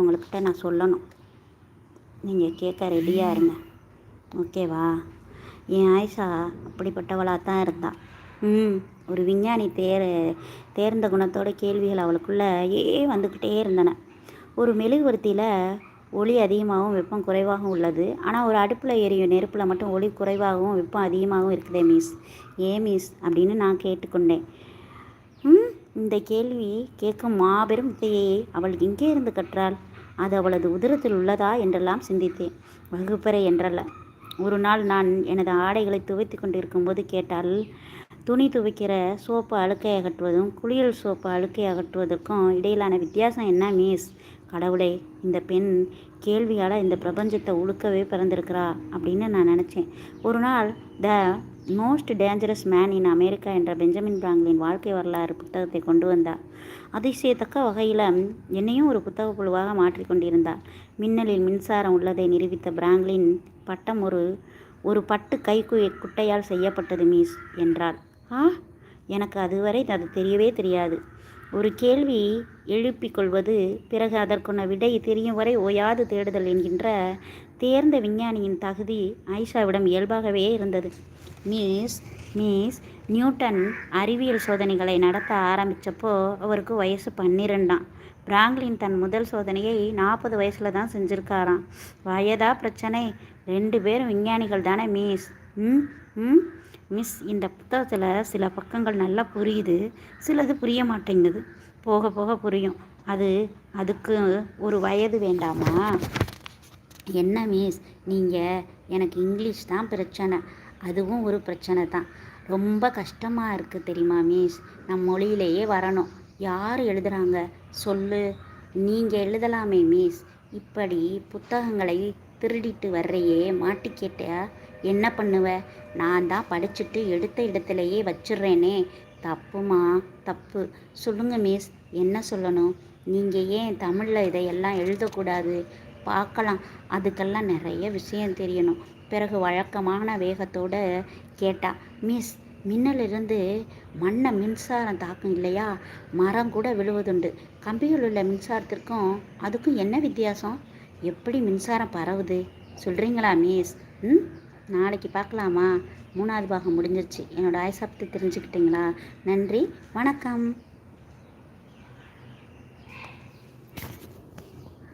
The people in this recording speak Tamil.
உங்கள்கிட்ட நான் சொல்லணும். நீங்கள் கேட்க ரெடியாக இருங்க. ஓகேவா? என் ஆயிஷா அப்படிப்பட்டவளாக தான் இருந்தாள் ம் ஒரு விஞ்ஞானி தேர் தேர்ந்த குணத்தோட கேள்விகள் அவளுக்குள்ளே ஏ வந்துக்கிட்டே இருந்தன. ஒரு மெழுகுவர்த்தியில் ஒளி அதிகமாகவும் வெப்பம் குறைவாகவும் உள்ளது. ஆனால் ஒரு அடுப்பில் எரியும் நெருப்பில் மட்டும் ஒளி குறைவாகவும் வெப்பம் அதிகமாகவும் இருக்குதே மிஸ். ஏன் மிஸ் அப்படின்னு நான் கேட்டுக்கொண்டேன். ம் இந்த கேள்வி கேட்கும் மாபெரும் வித்தையை அவள் எங்கே இருந்து கற்றாள்? அது அவளது உதரத்தில் உள்ளதா என்றெல்லாம் சிந்தித்தேன். வகுப்பறை என்றல்ல. ஒரு நாள் நான் எனது ஆடைகளை துவைத்து கொண்டிருக்கும்போது கேட்டால் துணி துவைக்கிற சோப்பு அழுக்கை அகற்றுவதும் குளியல் சோப்பு அழுக்கை அகற்றுவதற்கும் இடையிலான வித்தியாசம் என்ன மிஸ்? கடவுளே இந்த பெண் கேள்வியால் இந்த பிரபஞ்சத்தை உழுக்கவே பிறந்திருக்கிறா அப்படின்னு நான் நினச்சேன். ஒரு நாள் the most dangerous man in America என்ற பெஞ்சமின் பிராங்க்லின் வாழ்க்கை வரலாறு புத்தகத்தை கொண்டு வந்தார் அதிசயத்தக்க வகையில் என்னையும் ஒரு புத்தக புழுவாக மாற்றிக்கொண்டிருந்தார் மின்னலில் மின்சாரம் உள்ளதை நிரூபித்த பிராங்க்லின் பட்டம் ஒரு ஒரு பட்டு கைக்கு குட்டையால் செய்யப்பட்டது மீஸ் என்றார் ஆ? எனக்கு அதுவரை அது தெரியவே தெரியாது. ஒரு கேள்வி எழுப்பிக் கொள்வது பிறகு அதற்குன விடை தெரியும் வரை ஓயாது தேடுதல் என்கின்ற தேர்ந்த விஞ்ஞானியின் தகுதி ஆயிஷாவிடம் இயல்பாகவே இருந்தது. மிஸ் மிஸ் நியூட்டன் அறிவியல் சோதனைகளை நடத்த ஆரம்பித்தப்போ அவருக்கு வயசு பன்னிரெண்டாம். பிராங்க்லின் தன் முதல் சோதனையை நாற்பது வயசில் தான் செஞ்சுருக்காராம். வயதா பிரச்சனை? ரெண்டு பேரும் விஞ்ஞானிகள் தானே மிஸ். ம் ம். மிஸ் இந்த புத்தகத்தில் சில பக்கங்கள் நல்லா புரியுது. சிலது புரிய மாட்டேங்குது. போக போக புரியும். அது அதுக்கு ஒரு வயது வேண்டாமா? என்ன மிஸ்? நீங்கள் எனக்கு இங்கிலீஷ் தான் பிரச்சனை. அதுவும் ஒரு பிரச்சனை தான். ரொம்ப கஷ்டமாக இருக்குது தெரியுமா மிஸ்? நம் மொழியிலேயே வரணும். யார் எழுதுகிறாங்க சொல்லு. நீங்கள் எழுதலாமே மிஸ். இப்படி புத்தகங்களை திருடிட்டு வர்றையே மாட்டிக்கிட்டா என்ன பண்ணுவ? நான் தான் படிச்சுட்டு எடுத்த இடத்துலையே வச்சிடுறேனே தப்புமா? தப்பு. சொல்லுங்கள் மிஸ். என்ன சொல்லணும்? நீங்கள் ஏன் தமிழில் இதையெல்லாம் எழுதக்கூடாது? பார்க்கலாம். அதுக்கெல்லாம் நிறைய விஷயம் தெரியணும். பிறகு வழக்கமான வேகத்தோடு கேட்டா மிஸ் மின்னலிருந்து மண்ணை மின்சாரம் தாக்கும் இல்லையா? மரம் கூட விழுவதுண்டு. கம்பியில் உள்ள மின்சாரத்திற்கும் அதுக்கும் என்ன வித்தியாசம்? எப்படி மின்சாரம் பரவுது? சொல்கிறீங்களா மிஸ்? ம்? நாளைக்கு பார்க்கலாமா? மூணாவது பாகம் முடிஞ்சிருச்சு. என்னோடய ஆயுசை பற்றி தெரிஞ்சுக்கிட்டீங்களா? நன்றி. வணக்கம்.